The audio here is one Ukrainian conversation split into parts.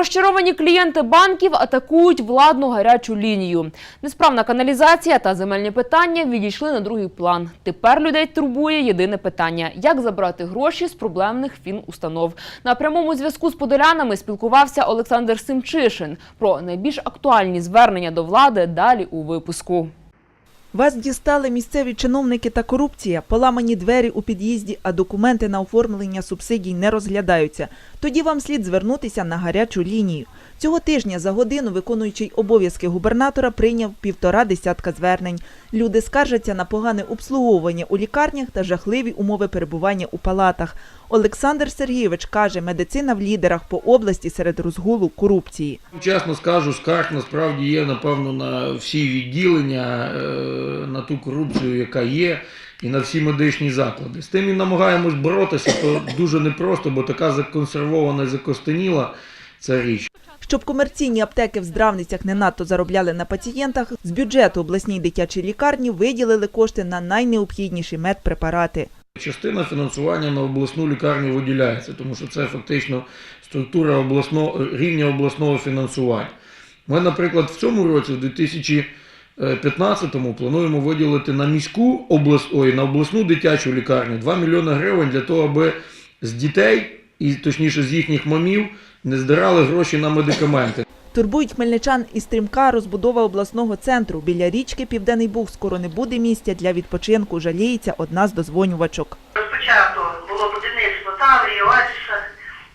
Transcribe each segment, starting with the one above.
Розчаровані клієнти банків атакують владну гарячу лінію. Несправна каналізація та земельні питання відійшли на другий план. Тепер людей турбує єдине питання: як забрати гроші з проблемних фінустанов. На прямому зв'язку з подолянами спілкувався Олександр Симчишин. Про найбільш актуальні звернення до влади далі у випуску. Вас дістали місцеві чиновники та корупція, поламані двері у під'їзді, а документи на оформлення субсидій не розглядаються. Тоді вам слід звернутися на гарячу лінію. Цього тижня за годину виконуючий обов'язки губернатора прийняв півтора десятка звернень. Люди скаржаться на погане обслуговування у лікарнях та жахливі умови перебування у палатах. Олександр Сергійович каже, медицина в лідерах по області серед розгулу корупції. Чесно скажу, скарг насправді є, напевно, на всі відділення, е, на ту корупцію, яка є, і на всі медичні заклади. З тим і намагаємось боротися, то дуже непросто, бо така законсервована і закостеніла ця річ. Щоб комерційні аптеки в здравницях не надто заробляли на пацієнтах, з бюджету обласній дитячій лікарні виділили кошти на найнеобхідніші медпрепарати. Частина фінансування на обласну лікарню виділяється, тому що це фактично структура обласного, рівня обласного фінансування. Ми, наприклад, в цьому році, в 2015-му, плануємо виділити на міську облас... Ой, на обласну дитячу лікарню 2 мільйони гривень для того, аби з дітей, і точніше з їхніх мамів, не здирали гроші на медикаменти. Турбують хмельничан і стрімка розбудова обласного центру. Біля річки Південний Буг скоро не буде місця для відпочинку, жаліється одна з дозвонювачок. Розпочато було будівництво Таврії, Оазіса,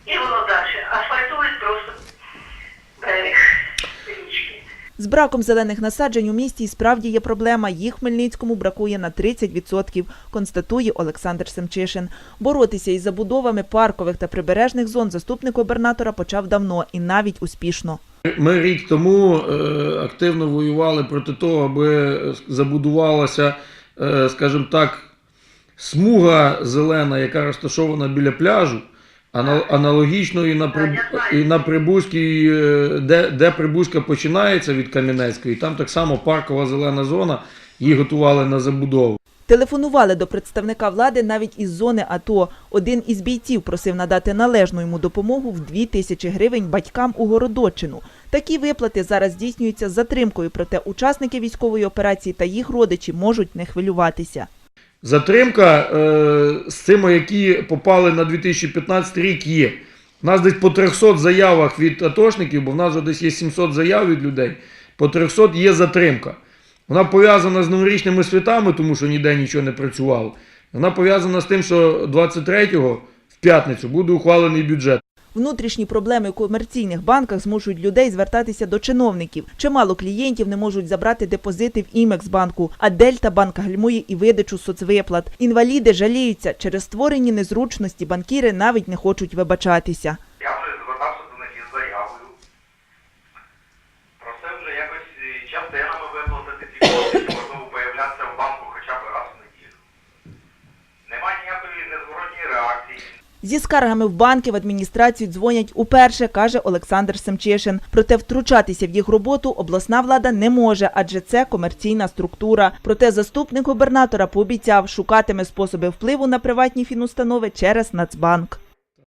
і воно далі. Асфальтують просто берег річки. З браком зелених насаджень у місті і справді є проблема. Їх Хмельницькому бракує на 30%, констатує Олександр Семчишин. Боротися із забудовами паркових та прибережних зон заступник губернатора почав давно і навіть успішно. Ми рік тому е, активно воювали проти того, аби забудувалася, е, скажімо так, смуга зелена, яка розташована біля пляжу. Ана- Аналогічно і на, Приб... і на Прибузькій, е, де, де Прибузька починається від Кам'янецької, там так само паркова зелена зона, її готували на забудову. Телефонували до представника влади навіть із зони АТО. Один із бійців просив надати належну йому допомогу в 2 тисячі гривень батькам у Городочину. Такі виплати зараз здійснюються з затримкою, проте учасники військової операції та їх родичі можуть не хвилюватися. Затримка е, з цими, які попали на 2015 рік, є. У нас десь по 300 заявах від атошників, бо в нас вже десь є 700 заяв від людей. По 300 є затримка. Вона пов'язана з новорічними святами, тому що ніде нічого не працювало. Вона пов'язана з тим, що 23-го в п'ятницю буде ухвалений бюджет. Внутрішні проблеми у комерційних банках змушують людей звертатися до чиновників. Чимало клієнтів не можуть забрати депозити в імекс банку, а Дельта банк гальмує і видачу соцвиплат. Інваліди жаліються через створені незручності. Банкіри навіть не хочуть вибачатися. Зі скаргами в банки в адміністрацію дзвонять уперше, каже Олександр Семчишин. Проте втручатися в їх роботу обласна влада не може, адже це комерційна структура. Проте заступник губернатора пообіцяв, шукатиме способи впливу на приватні фінустанови через Нацбанк.